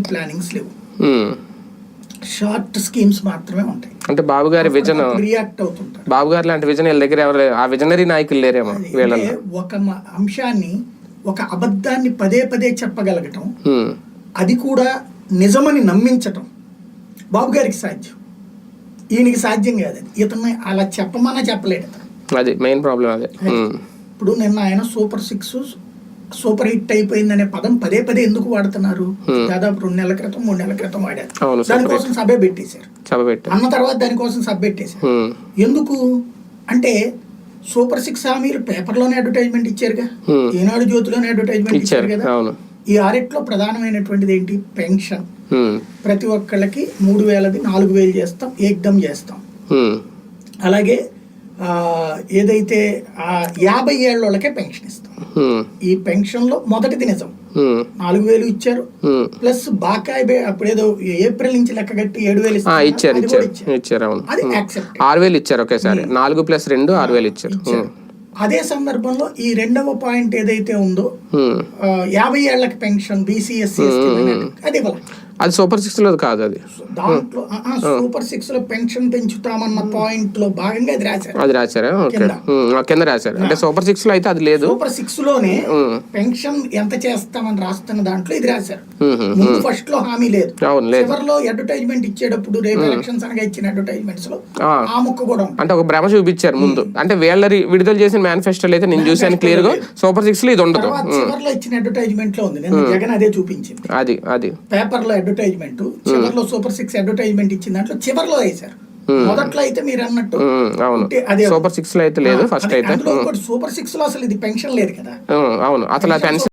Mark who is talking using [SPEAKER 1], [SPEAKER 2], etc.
[SPEAKER 1] Range plannings లేవు. Short schemes మాత్రమే ఉంటాయి.
[SPEAKER 2] అంటే బాబు గారి విజన్
[SPEAKER 1] రియాక్ట్ అవుతుంటారు.
[SPEAKER 2] బాబు గారు లాంటి విజన్ వీళ్ళ దగ్గర ఎవరు. ఆ విజనరీ నాయకులు లేరేమో వీళ్ళలో
[SPEAKER 1] ఒక అంశాన్ని ఒక అబద్ధాన్ని పదే పదే చెప్పగలగటం. అది కూడా నిజమని నమ్మించటం బాబు గారికి సాధ్యం. ఈయనకి సాధ్యం కాదు అది. ఇతన్ని అలా చెప్పమన్నా చెప్పలేడు
[SPEAKER 2] అది మెయిన్ ప్రాబ్లం అదే.
[SPEAKER 1] ఇప్పుడు నిన్న ఆయన సూపర్ సిక్స్ సూపర్ హిట్ అయిపోయిందనే పదం పదే పదే ఎందుకు వాడుతున్నారు? దాదాపు రెండు నెలల క్రితం మూడు నెలల క్రితం వాడారు. దానికోసం సభే పెట్టేశారు. అన్న తర్వాత దానికోసం సభ పెట్టేశారు. ఎందుకు? అంటే సూపర్ సిక్స్ హామీలు పేపర్లోనే అడ్వర్టైజ్మెంట్ ఇచ్చారుగా. ఈనాడు జ్యోతిలోనే అడ్వర్టైజ్మెంట్
[SPEAKER 2] ఇచ్చారు
[SPEAKER 1] కదా. ఈ ఆరిట్లో ప్రధానమైనటువంటిది ఏంటి? పెన్షన్. ప్రతి ఒక్కళ్ళకి మూడు వేలది నాలుగు వేలు చేస్తాం ఏకదం చేస్తాం. అలాగే ఏదైతే యాభై ఏళ్ళకే పెన్షన్ ఇస్తాం. ఈ పెన్షన్లో మొదటిది నిజం. నాలుగు వేలు ఇచ్చారు. ప్లస్ బాకాయి బే- అప్పుడేదో ఏప్రిల్ నుంచి లెక్క కట్టి ఏడు వేలు.
[SPEAKER 2] ఇచ్చారు ఇచ్చారు. ఇచ్చారు. అవును. ఆరు వేలు ఇచ్చారు ఒకేసారి. నాలుగు ప్లస్ రెండు ఆరు వేలు ఇచ్చారు.
[SPEAKER 1] అదే సందర్భంలో ఈ రెండవ పాయింట్ ఏదైతే ఉందో యాభై ఏళ్ళకి పెన్షన్ బీసీఎస్సీ అది ఇవ్వాలి?
[SPEAKER 2] అది సూపర్ సిక్స్లో కాదు అది.
[SPEAKER 1] దాంట్లో సూపర్ సిక్స్లో పెన్షన్ పెంచుతామన్న పాయింట్లో భాగంగా అది రాశారు.
[SPEAKER 2] అది రాశారా? ఓకే.
[SPEAKER 1] కింద.
[SPEAKER 2] రాశారు. అంటే సూపర్ సిక్స్లో అయితే అది లేదు.
[SPEAKER 1] సూపర్
[SPEAKER 2] సిక్స్లోనే.
[SPEAKER 1] పెన్షన్ ఎంత చేస్తామని రాస్తున్న దాంట్లో ఇది రాశారు. ముందు ఫస్ట్లో హామీ లేదు. చివరిలో అడ్వర్టైజ్మెంట్ ఇచ్చేటప్పుడు రేపు ఎలక్షన్స్ అనగా ఇచ్చిన అడ్వర్టైజ్మెంట్స్లో
[SPEAKER 2] ఆ.
[SPEAKER 1] ముక్క కూడా
[SPEAKER 2] అంటే ఒక భ్రమ చూపించారు ముందు. అంటే వీళ్ళ విడుదల చేసిన మేనిఫెస్టోలు అయితే నేను చూశాను క్లియర్గా సూపర్ సిక్స్లో ఇది ఉండదు.
[SPEAKER 1] చివరిలో ఇచ్చిన అడ్వర్టైజ్మెంట్లో ఉంది నేను జగన్ అదే చూపించింది.
[SPEAKER 2] అది అది.
[SPEAKER 1] పేపర్లో అడ్వర్టైజ్మెంట్. చివరిలో సూపర్ సిక్స్ అడ్వర్టైజ్మెంట్ ఇచ్చిన దాంట్లో చివరిలో వేశారు. మొదట్లో అయితే మీరు అన్నట్టు అదే
[SPEAKER 2] సూపర్ సిక్స్లో అయితే లేదు ఫస్ట్ అయితే.
[SPEAKER 1] సూపర్ సిక్స్లో అసలు ఇది పెన్షన్ లేదు కదా.
[SPEAKER 2] అవును. అసలు పెన్షన్